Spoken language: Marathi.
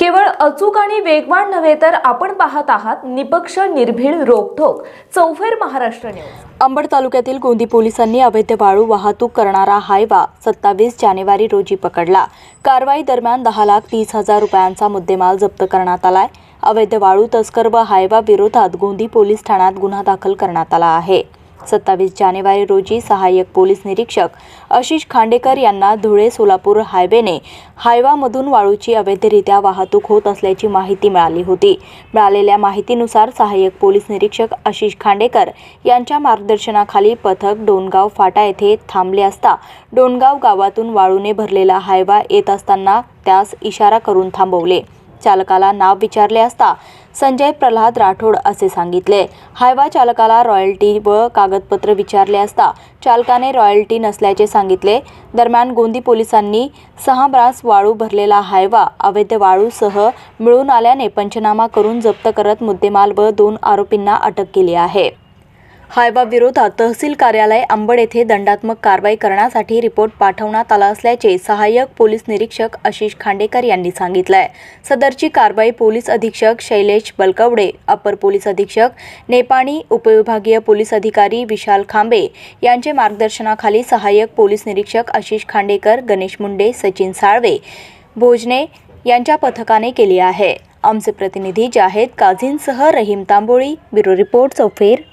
केवळ अचूक आणि वेगवान नव्हे तर आपण पाहत आहात निपक्ष निर्भीड रोखोक चौफेर महाराष्ट्र न्यूज. अंबड तालुक्यातील गोंदी पोलिसांनी अवैध वाळू वाहतूक करणारा हायवा सत्तावीस जानेवारी रोजी पकडला. कारवाई दरम्यान दहा लाख तीस हजार रुपयांचा मुद्देमाल जप्त करण्यात आलाय. अवैध वाळू तस्कर व हायवा विरोधात गोंदी पोलीस ठाण्यात गुन्हा दाखल करण्यात आला आहे. सत्तावीस जानेवारी रोजी सहाय्यक पोलीस निरीक्षक आशिष खांडेकर यांना धुळे सोलापूर हायवेने हायवामधून वाळूची अवैधरित्या वाहतूक होत असल्याची माहिती मिळाली होती. मिळालेल्या माहितीनुसार सहाय्यक पोलीस निरीक्षक आशिष खांडेकर यांच्या मार्गदर्शनाखाली पथक डोनगाव फाटा येथे थांबले असता डोणगाव गावातून वाळूने भरलेला हायवा येत असताना त्यास इशारा करून थांबवले. चालकाला नाव विचारले असता संजय प्रल्हाद राठोड असे सांगितले. हायवा चालकाला रॉयल्टी व कागदपत्र विचारले असता चालकाने रॉयल्टी नसल्याचे सांगितले. दरम्यान गोंदी पोलिसांनी सहा ब्रास वाळू भरलेला हायवा अवैध वाळूसह मिळून आल्याने पंचनामा करून जप्त करत मुद्देमाल व दोन आरोपींना अटक केली आहे. हायबा विरोधात तहसील कार्यालय आंबड येथे दंडात्मक कारवाई करण्यासाठी रिपोर्ट पाठवण्यात आला असल्याचे सहाय्यक पोलीस निरीक्षक आशिष खांडेकर यांनी सांगितलंय. सदरची कारवाई पोलीस अधीक्षक शैलेश बलकवडे अपर पोलीस अधीक्षक नेपाणी उपविभागीय पोलीस अधिकारी विशाल खांबे यांचे मार्गदर्शनाखाली सहाय्यक पोलीस निरीक्षक आशिष खांडेकर गणेश मुंडे सचिन साळवे भोजने यांच्या पथकाने केली आहे. आमचे प्रतिनिधी जाहेद काझींसह रहीम तांबोळी ब्युरो रिपोर्ट चौफेर